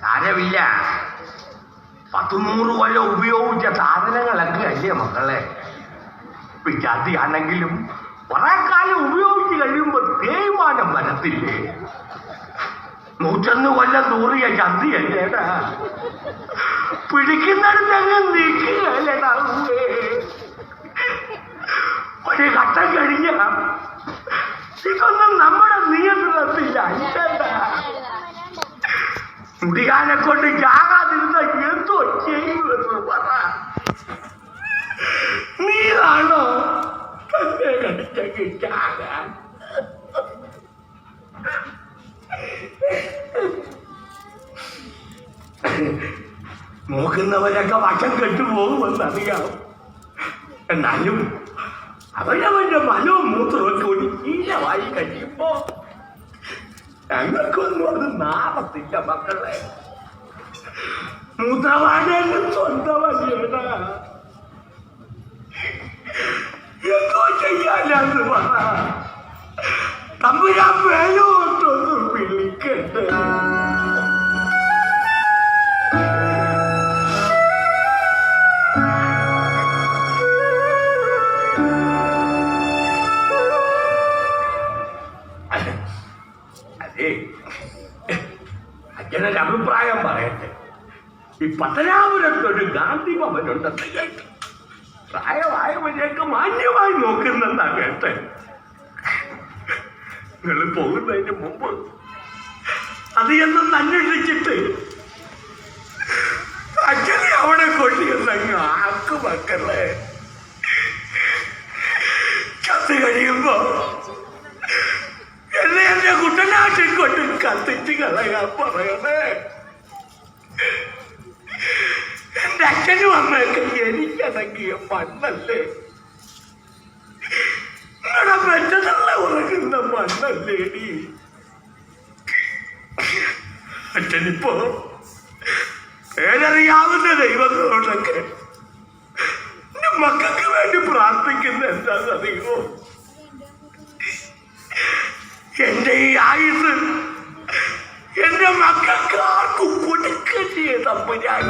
സാരമില്ല. പത്തുനൂറ് കൊല്ലം ഉപയോഗിച്ച സാധനങ്ങളൊക്കെ അല്ലേ മക്കളെ? വിദ്യാർത്ഥിയാണെങ്കിലും കുറെ കാലം ഉപയോഗിച്ച് കഴിയുമ്പോ തേയ്മാനം വരത്തില്ലേ? നൂറ്റൊന്ന് കൊല്ലം തൂറിയ ചന്തിയല്ലേടാ പിടിക്കുന്നിടത്തങ്ങ് നീക്കുകയല്ലേടാ. ഒരു ഘട്ടം കഴിഞ്ഞ ഇതൊന്നും നമ്മുടെ നിയന്ത്രണത്തില്ല ഇല്ലടാ. മുടികാനെ കൊണ്ട് ചാകാതിരുന്ന എന്തോ ചെയ്യുമെന്ന് പറ. നീയാണോ തന്നെ കടിച്ചെങ്കിൽ ചാകാൻ? നോക്കുന്നവരൊക്കെ വശം കെട്ടുപോകുമെന്നറിയാം എന്നാലും അവനവന്റെ മനവും മൂത്രമൊക്കെ ഒരു ശീലമായി കഴിയുമ്പോ ഞങ്ങൾക്കൊന്നും നാളത്തില്ല മക്കളെ. മൂത്രവാടേലും സ്വന്തമല്ലേടാ എന്തോ ചെയ്യാനാന്ന് പറ. തമ്പുരാൻ വേലോട്ടൊന്ന് വിളിക്കട്ടെ. അതെ അച്ഛനൊരു അഭിപ്രായം പറയട്ടെ. ഈ പത്തനാപുരത്തൊരു ഗാന്ധി ഭവനുണ്ടെന്ന് കേട്ടു. പ്രായമായവരെയൊക്കെ മാന്യമായി നോക്കുന്നെന്നാ കേട്ടെ. നിങ്ങൾ പോകുന്നതിന് മുമ്പ് അത് എന്നൊന്ന് അന്വേഷിച്ചിട്ട് അച്ഛനെ അവിടെ കൊണ്ടിരുന്നങ്ങ് ആക്ക് മക്കളെ ചത്ത് കഴിയുമ്പോ എന്നെ എന്റെ കുട്ടനാട്ടിൽ കൊണ്ട് കത്തിച്ച് കളയാൻ പറയണേ എന്റെ അച്ഛനും അമ്മയൊക്കെ എനിക്കടങ്ങിയ മണ്ണല്ലേ? നിങ്ങളുടെ പെറ്റതല്ല ഉറങ്ങുന്ന മണ്ണല്ലേ നീ? അച്ഛനിപ്പോ പേരറിയാവുന്ന ദൈവങ്ങളോടൊക്കെ മക്കൾക്ക് വേണ്ടി പ്രാർത്ഥിക്കുന്ന എന്താണെന്നറിയോ എന്റെ ഈ ആയുസ് എന്റെ മക്കൾക്ക് ആർക്കും കൊടുക്കല്ലേ തമ്പുരാൻ